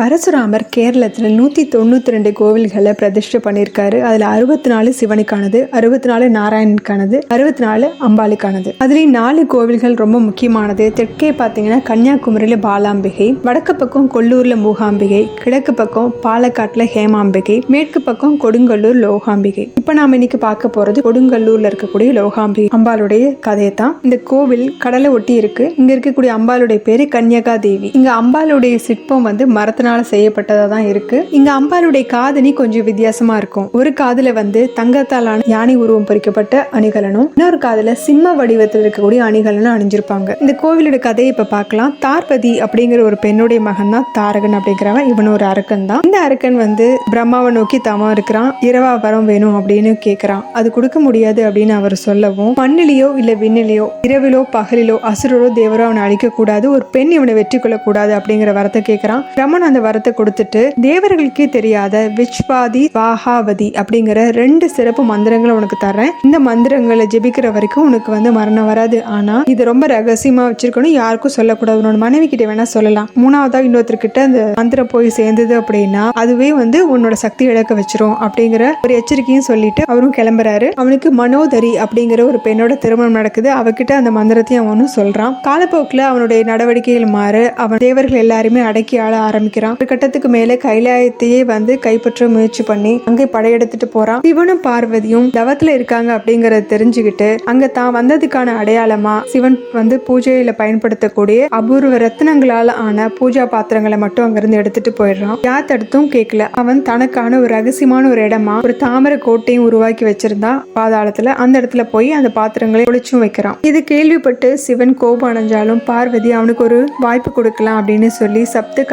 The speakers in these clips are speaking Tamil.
பரசுராமர் கேரளத்தில் நூற்றி தொண்ணூற்றி ரெண்டு கோவில்களை பிரதிஷ்டை பண்ணியிருக்காரு. அதில் அறுபத்தி நாலு சிவனுக்கானது அறுபத்தி நாலு நாராயணனுக்கானது அறுபத்தி நாலு அம்பாளுக்கானது. அதுலேயும் நாலு கோவில்கள் ரொம்ப முக்கியமானது. தெற்கே பார்த்தீங்கன்னா கன்னியாகுமரியில் பாலாம்பிகை வடக்கு பக்கம் கொல்லூரில் மூகாம்பிகை கிழக்கு பக்கம் பாலக்காட்டில் ஹேமாம்பிகை மேற்கு பக்கம் கொடுங்கல்லூர் லோகாம்பிகை. இப்போ நாம் இன்னைக்கு பார்க்க போகிறது கொடுங்கல்லூரில் இருக்கக்கூடிய லோகாம்பிகை அம்பாளுடைய கதையை தான் இந்த கோவில் கடலை ஒட்டி இருக்கு. இங்க இருக்கக்கூடிய அம்பாளுடைய பேரு கன்னியகா தேவி இங்க அம்பாளுடைய சிற்பம் வந்து மரத்தினால செய்யப்பட்டதா தான் இருக்கு. இங்க அம்பாளுடைய காதணி கொஞ்சம் வித்தியாசமா இருக்கும். ஒரு காதுல வந்து தங்கத்தாலான யானை உருவம் பொறிக்கப்பட்ட அணிகலனும் இன்னொரு காதுல சிம்ம வடிவத்தில் இருக்கக்கூடிய அணிகலனும் அணிஞ்சிருப்பாங்க. இந்த கோவிலோட கதையை இப்ப பார்க்கலாம். தார்பதி அப்படிங்கிற ஒரு பெண்ணுடைய மகன் தான் தாரகன் அப்படிங்கிறவன். இவன் ஒரு அரக்கன் தான். இந்த அரக்கன் வந்து பிரம்மாவை நோக்கி தவம் இருக்கிறான். இரவா வரம் வேணும் அப்படின்னு கேக்குறான். அது கொடுக்க முடியாது அப்படின்னு அவர் சொல்லவும் மண்ணிலேயோ இல்ல விண்ணிலேயோ இரவிலோ பகலிலோ அசுரரோ தேவரோ அவனை அழிக்க கூடாது ஒரு பெண் இவனை வெற்றி கொள்ளக்கூடாது அப்படிங்கிற வரத்தை கேட்கிறான் பிரம்மன் அந்த வரத்தை கொடுத்துட்டு தேவர்களுக்கே தெரியாத விஷ்வாதி வாகாவதி அப்படிங்கிற ரெண்டு சிறப்பு மந்திரங்களை உனக்கு தர்றேன். இந்த மந்திரங்களை ஜெபிக்கிற வரைக்கும் உனக்கு வந்து மரணம் வராது. ஆனா இது ரொம்ப ரகசியமா வச்சிருக்கணும். யாருக்கும் சொல்லக்கூடாது. உன்னோட மனைவி கிட்ட வேணா சொல்லலாம். மூணாவதா இன்னொருத்தர்கிட்ட அந்த மந்திரம் போய் சேர்ந்தது அப்படின்னா அதுவே வந்து உன்னோட சக்தி இழக்க வச்சிரும் அப்படிங்கிற ஒரு எச்சரிக்கையும் சொல்லிட்டு அவரும் கிளம்புறாரு. அவனுக்கு மனோதரி அப்படிங்கிற ஒரு பெண்ணோட திருமணம் நடக்குது. அவகிட்ட அந்த மந்திரத்தையும் அவனும் சொல்றான். காலப்போக்கில் அவனுடைய நடவடிக்கைகள் மாறு அவன் தேவர்கள் எல்லாருமே அடக்கி ஆள ஆரம்பிக்கிறான். ஒரு கட்டத்துக்கு மேல கைலாயத்தையே வந்து கைப்பற்ற முயற்சி பண்ணி அங்கே படையெடுத்துட்டு போறான். சிவனும் பார்வதியும் தவத்துல இருக்காங்க அப்படிங்கறத தெரிஞ்சுக்கிட்டு அங்க தான் வந்ததுக்கான அடையாளமா சிவன் வந்து பூஜையில பயன்படுத்தக்கூடிய அபூர்வ ரத்னங்களால ஆன பூஜா பாத்திரங்களை மட்டும் அங்கிருந்து எடுத்துட்டு போயிடுறான். யார் தடுத்தும் கேட்கல அவன் தனக்கான ஒரு ரகசியமான ஒரு இடமா ஒரு தாமரை கோட்டையும் உருவாக்கி வச்சிருந்தா பாதாளத்துல அந்த இடத்துல போய் அந்த பாத்திரங்களை ஒளிச்சும் வைக்கிறான். இது கேள்விப்பட்டு சிவன் கோபம் அடைஞ்சாலும் பார்வதி அவனுக்கு ஒரு வாய்ப்பு கொடுக்கலாம் அப்படின்னு சொல்லி சப்த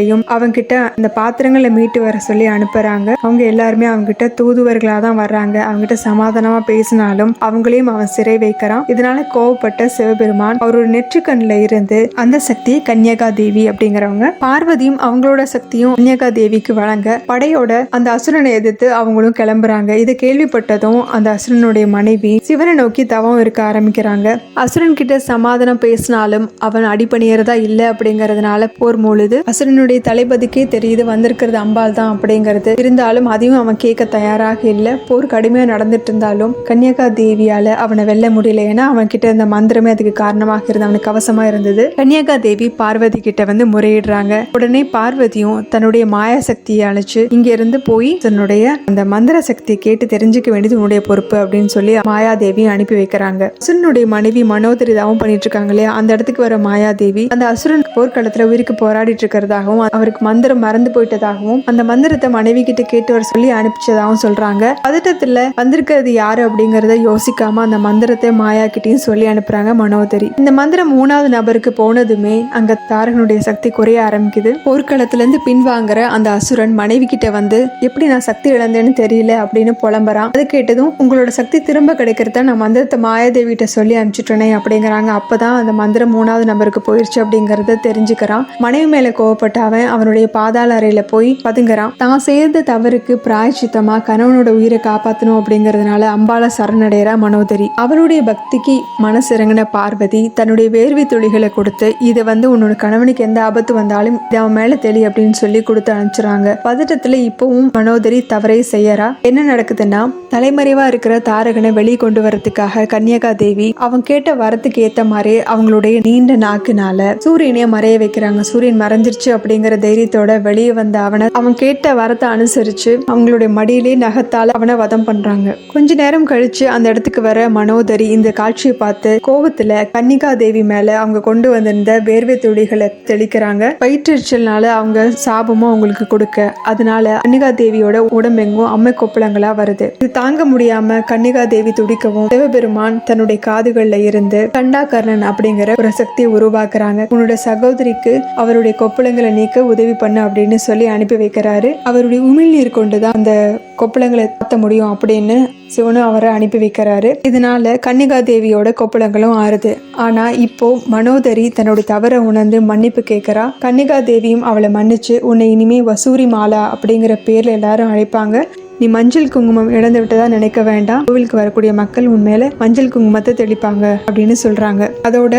கன்னிமார்களையும் அவங்கிட்ட அந்த பாத்திரங்களை மீட்டு வர சொல்லி அனுப்புறாங்க. அவங்க எல்லாருமே அவங்கிட்ட தூதுவர்களா தான் வர்றாங்க. அவங்கிட்ட சமாதானமா பேசினாலும் அவங்களையும் அவன் சிறை வைக்கிறான். இதனால கோவப்பட்ட சிவபெருமான் அவரோட நெற்றிக்கண்ணில் இருந்து அந்த சக்தியை கன்யகா தேவி அப்படிங்கிறவங்க பார்வதியும் அவங்களோட சக்தியும் கன்யகா தேவிக்கு வழங்க படையோட அந்த அசுரனை எதிர்த்து அவங்களும் கிளம்புறாங்க. இதை கேள்விப்பட்டதும் அந்த அசுரனுடைய மனைவி சிவனை நோக்கி தவம் இருக்க ஆரம்பிக்கிறாங்க. அசுரன் கிட்ட சமாதானம் பேசினாலும் அவன் அடிபணியறதா இல்லை அப்படிங்கறதுனால போர் மூழுது அசுரனுடைய தளபதிக்கே தெரியுது வந்திருக்கிறது அம்பாள் தான் அப்படிங்கிறது. இருந்தாலும் அதையும் அவன் கேட்க தயாராக இல்லை. போர் கடுமையா நடந்துட்டு இருந்தாலும் கன்னியாகா தேவியால அவனை வெல்ல முடியல. ஏன்னா அவன் கிட்ட இருந்த மந்திரமே அதுக்கு காரணமாக இருந்தது. அவனுக்கு கவசமா இருந்தது. கன்னியாகா தேவி பார்வதி கிட்ட வந்து முறையிடுறாங்க. உடனே பார்வதியும் தன்னுடைய மாயா சக்தியை அழைச்சு இங்க இருந்து போய் தன்னுடைய அந்த மந்திர சக்தியை கேட்டு தெரிஞ்சுக்க வேண்டியது உன்னுடைய பொறுப்பு அப்படின்னு சொல்லி மாயாதேவி அனுப்பி வைக்கிறாங்க. அசுரனுடைய மனைவி மனோதரிதாவும் பண்ணிட்டு இருக்காங்க இல்லையா? அந்த இடத்துக்கு வர மாயாதேவி அந்த அசுரன் போர்க்களத்துல உயிருக்கு போராடிட்டு இருக்கிறதாக போயிட்டதாகவும் அவருக்கு மந்திரம் மறந்து போயிட்டதாகவும் அந்த மந்திரத்தை மனைவி கிட்ட கேட்டு வர சொல்லி அனுப்பிச்சதாகவும் சொல்றாங்க. பதட்டத்துல வந்திருக்கிறது யாரு அப்படிங்கறத யோசிக்காம அந்த மந்திரத்தை மாயா கிட்டையும் சொல்லி அனுப்புறாங்க மனோதரி. இந்த மந்திரம் மூணாவது நபருக்கு போனதுமே அங்க தாரகனுடைய சக்தி குறைய ஆரம்பிக்குது. போர்க்களத்துல இருந்து பின்வாங்குற அந்த அசுரன் மனைவி கிட்ட வந்து எப்படி நான் சக்தி இழந்தேன்னு தெரியல அப்படின்னு புலம்புறான். அது கேட்டதும் உங்களோட சக்தி திரும்ப கிடைக்கிறத நான் மந்திரத்தை மாயாதேவிட்ட சொல்லி அனுப்பிச்சுட்டேனே அப்படிங்கிறாங்க. அப்பதான் அந்த மந்திரம் மூணாவது நபருக்கு போயிருச்சு அப்படிங்கறத தெரிஞ்சுக்கிறான். மனைவி மேல கோவப்பட்ட அவன் அவனுடைய பாதாள அறையில போய் பதுங்குறான். தான் செய்த தவறுக்கு பிராய்ச்சித்தமா கணவனோட உயிரை காப்பாத்தணும் அப்படிங்கறதுனால அம்பால சரணடைறா மனோதரி. அவளுடைய பக்திக்கு மனசு இறங்கின பார்வதி தன்னுடைய வேர்வை துளிகளை கொடுத்து இதை வந்து உன்னோட கணவனுக்கு எந்த ஆபத்து வந்தாலும் இது அவன் மேல தெளி அப்படின்னு சொல்லி கொடுத்து அனுப்பிச்சுறாங்க பதட்டத்துல இப்பவும் மனோதரி தவறை செய்யறா. என்ன நடக்குதுன்னா தலைமறைவா இருக்கிற தாரகனை வெளியே கொண்டு வரதுக்காக கன்யகா தேவி அவன் கேட்ட வரத்துக்கு ஏத்த மாதிரி அவங்களுடைய நீண்ட நாக்குனால சூரியனைய மறைய வைக்கிறாங்க. சூரியன் மறைஞ்சிருச்சு அப்படிங்கிற தைரியத்தோட வெளியே வந்த அவனை அவன் கேட்ட வரத்தை அனுசரிச்சு அவங்களுடைய மடியிலே நகத்தால அவனை வதம் பண்றாங்க. கொஞ்ச நேரம் கழிச்சு அந்த இடத்துக்கு வர மனோதரி இந்த காட்சியை பார்த்து கோபத்துல கன்னிகா தேவி மேல அவங்க கொண்டு வந்திருந்த வேர்வை துளிகளை தெளிக்கிறாங்க. வயிற்றெரிச்சல்னால அவங்க சாபமும் அவங்களுக்கு கொடுக்க. அதனால கன்னிகா தேவியோட உடம்பெங்கும் அம்மை கொப்பளங்களா வருது. இது தாங்க முடியாம கன்னிகா தேவி துடிக்கவும் சிவபெருமான் தன்னுடைய காதுகள்ல இருந்து கண்டாகர்ணன் அப்படிங்கிற ஒரு சக்தியை உருவாக்குறாங்க. உன்னோட சகோதரிக்கு அவருடைய கொப்பளங்களை நீக்க உதவி பண்ணு அப்படின்னு சொல்லி அனுப்பி வைக்கிறாரு. அவருடைய உமிழ்நீர் கொண்டுதான் அந்த கொப்பளங்களை தாத்த முடியும் அப்படின்னு சிவனும் அவரை அனுப்பி வைக்கிறாரு. இதனால கன்னிகா தேவியோட கொப்பளங்களும் ஆறுது. ஆனா இப்போ மனோதரி தன்னோட தவறை உணர்ந்து மன்னிப்பு கேட்கறா. கன்னிகா தேவியும் அவளை மன்னிச்சு உன்னை இனிமே வசூரி மாலா அப்படிங்கிற பேர்ல எல்லாரும் அழைப்பாங்க. நீ மஞ்சள் குங்குமம் இழந்து விட்டதா நினைக்க வேண்டாம். கோவிலுக்கு வரக்கூடிய மக்கள் உண்மையில மஞ்சள் குங்குமத்தை தெளிப்பாங்க அப்படின்னு சொல்றாங்க. அதோட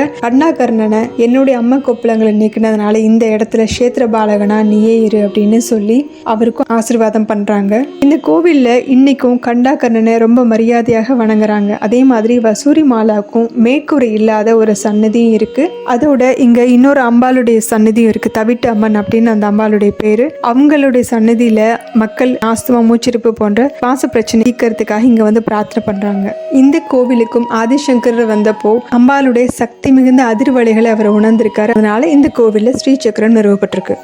கர்ணனை என்னுடைய அம்மா கொப்பளங்களை நீக்கினதுனால இந்த இடத்துல கஷேத்திர பாலகனா நீயே இரு அப்படின்னு சொல்லி அவருக்கும் ஆசீர்வாதம் பண்றாங்க. இந்த கோவில்ல இன்னைக்கும் கண்டாகர்ணனை ரொம்ப மரியாதையாக வணங்குறாங்க. அதே மாதிரி வசூரி மாலாவுக்கும் மேற்கூரை இல்லாத ஒரு சன்னதியும் இருக்கு. அதோட இங்க இன்னொரு அம்பாளுடைய சன்னதியும் இருக்கு. தவிட்டு அம்மன் அப்படின்னு அந்த அம்பாளுடைய பேரு. அவங்களுடைய சன்னதியில மக்கள் ஆஸ்துமா மூச்சிருப்பு போன்ற சுவாச பிரச்சனை தீர்க்கறதுக்காக இங்க வந்து பிரார்த்தனை பண்றாங்க. இந்த கோவிலுக்கும் ஆதிசங்கர் வந்தப்போ அம்பாளுடைய சக்தி மிகுந்த அதிர்வலைகளை அவர் உணர்ந்திருக்காரு. அதனால இந்த கோவில்ல ஸ்ரீ சக்கரம் நிறுவப்பட்டிருக்கு.